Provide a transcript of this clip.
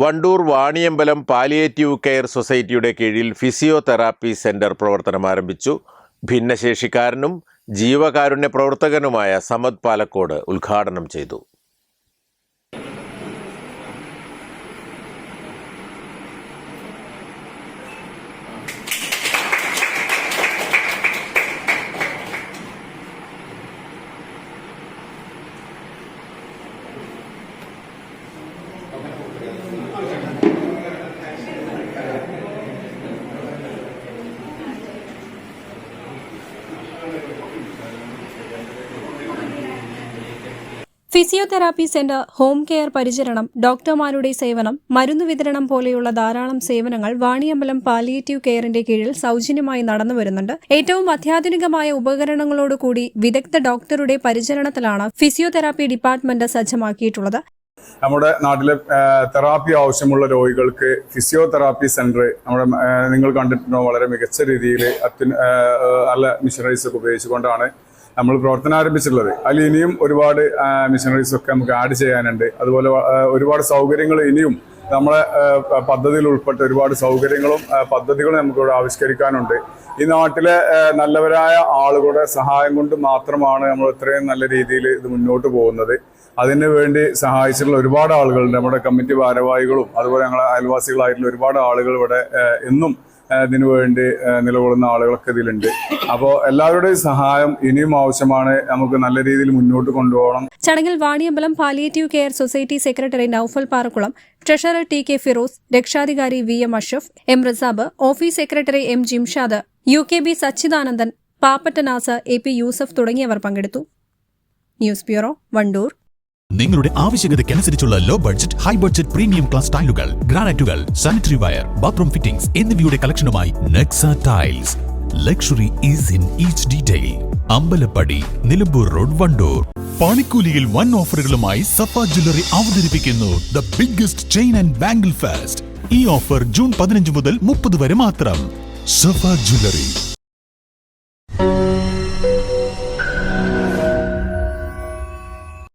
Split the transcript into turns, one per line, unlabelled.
Wandoor Vaniyambalam palliative care സൊസൈറ്റിയുടെ കീഴിൽ physiotherapy centre പ്രവർത്തനം ആരംഭിച്ചു. ഭിന്നശേഷിക്കാരനും ജീവകാരുണ്യ പ്രവർത്തകനുമായ സമദ് പാലക്കോട് ഉദ്ഘാടനം ചെയ്തു.
ഫിസിയോതെറാപ്പി സെന്റർ ഹോം കെയർ പരിചരണം ഡോക്ടർമാരുടെ സേവനം മരുന്ന് വിതരണം പോലെയുള്ള ധാരാളം സേവനങ്ങൾ വാണിയമ്പലം പാലിയേറ്റീവ് കെയറിന്റെ കീഴിൽ സൗജന്യമായി നടന്നു വരുന്നുണ്ട്. ഏറ്റവും അത്യാധുനികമായ ഉപകരണങ്ങളോടുകൂടി വിദഗ്ധ ഡോക്ടറുടെ പരിചരണത്തിലാണ് ഫിസിയോതെറാപ്പി ഡിപ്പാർട്ട്മെന്റ് സജ്ജമാക്കിയിട്ടുള്ളത്.
നമ്മുടെ നാട്ടിലെ തെറാപ്പി ആവശ്യമുള്ള രോഗികൾക്ക് ഫിസിയോതെറാപ്പി സെന്റർ നമ്മുടെ നിങ്ങൾ കണ്ടിട്ടുണ്ടോ വളരെ മികച്ച രീതിയിൽ അത്യു നല്ല മിഷനറീസ് ഒക്കെ ഉപയോഗിച്ചുകൊണ്ടാണ് നമ്മൾ പ്രവർത്തനം ആരംഭിച്ചിട്ടുള്ളത്. അതിൽ ഇനിയും ഒരുപാട് മിഷനറീസ് ഒക്കെ നമുക്ക് ആഡ് ചെയ്യാനുണ്ട്. അതുപോലെ ഒരുപാട് സൗകര്യങ്ങൾ ഇനിയും നമ്മളെ പദ്ധതിയിൽ ഉൾപ്പെട്ട ഒരുപാട് സൗകര്യങ്ങളും പദ്ധതികളും നമുക്കിവിടെ ആവിഷ്കരിക്കാനുണ്ട്. ഈ നാട്ടിലെ നല്ലവരായ ആളുകളുടെ സഹായം കൊണ്ട് മാത്രമാണ് നമ്മൾ ഇത്രയും നല്ല രീതിയിൽ ഇത് മുന്നോട്ട് പോകുന്നത്. അതിനു വേണ്ടി സഹായിച്ചിട്ടുള്ള ഒരുപാട് ആളുകളുണ്ട്. നമ്മുടെ കമ്മിറ്റി ഭാരവാഹികളും അതുപോലെ ഞങ്ങളെ അയൽവാസികളായിട്ടുള്ള ഒരുപാട് ആളുകൾ ഇവിടെ എന്നും ഇതിനു വേണ്ടി നിലകൊള്ളുന്ന ആളുകളൊക്കെ ഇതിലുണ്ട്. അപ്പോൾ എല്ലാവരുടെയും സഹായം ഇനിയും ആവശ്യമാണ്. നമുക്ക് നല്ല രീതിയിൽ മുന്നോട്ട് കൊണ്ടുപോകണം.
ചടങ്ങിൽ Vaniyambalam palliative care society secretary Noufal Parakkulam treasurer T K Firoz രക്ഷാധികാരി V M Ashaf M Rasab office secretary M Jimshad U K B Sachidanandan പാപ്പട്ടനാസ് A P Yusuf തുടങ്ങിയവർ പങ്കെടുത്തു. News bureau Wandoor.
നിങ്ങളുടെ ആവശ്യകതയ്ക്കനുസരിച്ചുള്ള low budget high budget premium class ടൈലുകൾ ഗ്രാനൈറ്റുകൾ sanitary ware bathroom fittings എന്നിവയുടെ കളക്ഷനുമായി Nexa tiles luxury is in each detail Ambalappadi Nilambur road Wandoor. പണിക്കൂലിയിൽ one ഓഫറുകളുമായി Safa jewellery അവതരിപ്പിക്കുന്നു the biggest chain and bangle fest ഈ offer June പതിനഞ്ച് മുതൽ മുപ്പത് വരെ മാത്രം. സഫ ജ്വല്ലറി